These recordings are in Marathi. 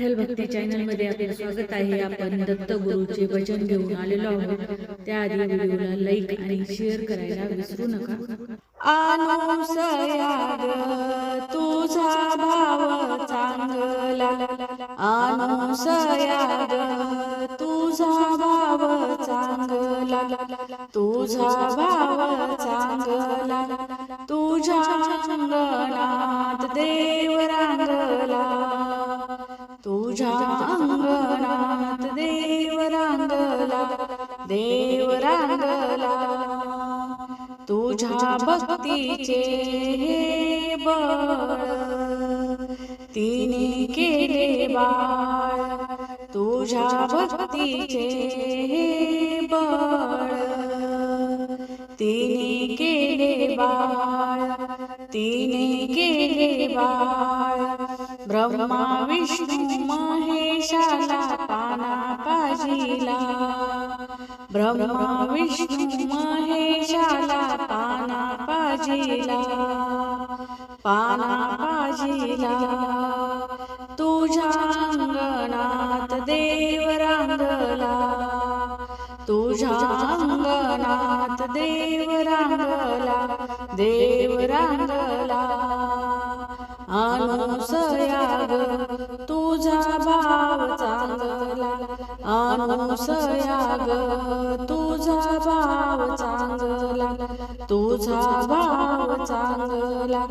विठ्ठल भक्ती चॅनलमध्ये आपले स्वागत आहे. आपण दत्त गुरुचे वचन घेऊन आलेलो आहोत. त्याआधी व्हिडिओला लाईक आणि शेअर करायला विसरू नका. अनुसया तुझा भाव चांगला. अनुसया तुझा भाव चांगला. तुझा भाव चांगला. तुझ्या अंगणात देव रांगला. तुझ्या अंगणात देव रांगला देव रांगला तुझ्या भक्तीचे हे बळ तिने केले बाळ. तुझ्या भक्तीचे हे बळ तिने केले बाळ तिने केले बाळ. ब्रह्मा विष्णू महेशाला पाना पाजिला. ब्रह्मा विष्णू महेशाला पाना पाजिला. पाना पाजिला. तुझ्या अंगणात देव रांगला तुझ्या अंगणात देव रांगला देव रांगला अनुसयाग तुझा भाव चांगला. अनुसयाग तुझा भाव चांगला. तुझा भाव चांगला.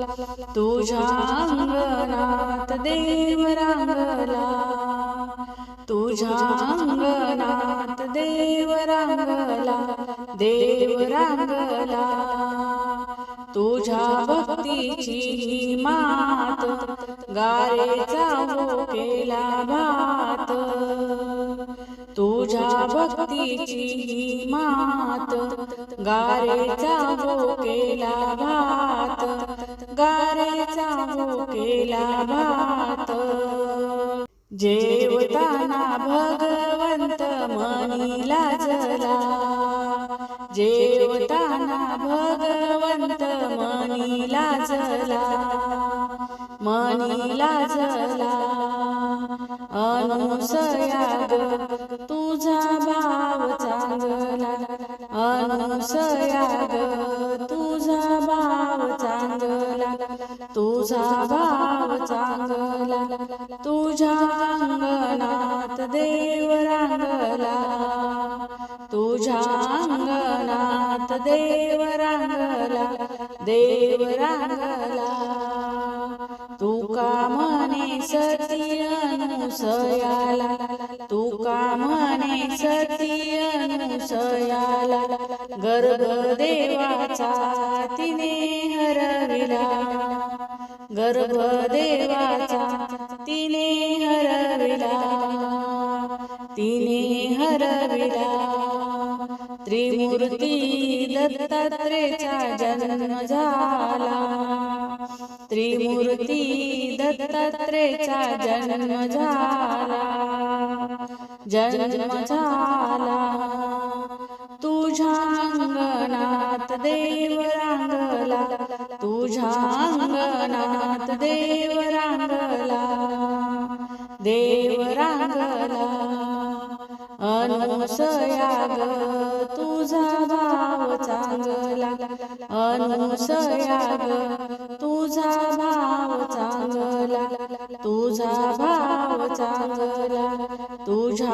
तुझ्या अंगणात देव रांगला. तुझ्या अंगणात देव रांगला. देव रांगला. तुझ्या भक्तीची ही मात गारेचा हो केला भात. तुझ्या भक्तीची ही मात गारेचा हो केला भात. गारेचा हो केला भात. जेवताना भगवंत मनी लाजला जेवताना भगवंत चला लाजला अनुसयाग तुझा भाव चांगला अनुसयाग तुझा भाव चांगला तुझा भाव चांगला तुझ्या अंगणात देव रांगला तुझ्या अंगणात देव रांगला देव रांगला म्हणे तू अनुसयाला तुका म्हणे सती अनुसयाला गर्भदेवाचा तिने हरविला. गर्भदेवाचा तिने हरविला. तिने हरविला. त्रिमूर्ती दत्तात्रेचा जन्म झाला. त्रिमूर्ती दत्तात्रेचा जन्म झाला. जन्म झाला. तुझ्या अंगणात देव रांगला. तुझ्या अंगणात देव रांगला. देव रांगला. अनुसयाग चांगला तुझ्या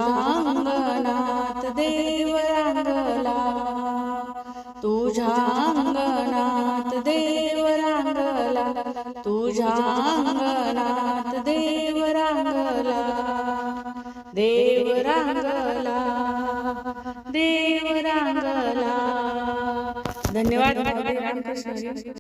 अंगणात देव रांगला तुझ्या अंगणात देव रांगला तुझ्या अंगणात देव रांगला देव रांगला देव रांगला धन्यवाद रामकृष्ण.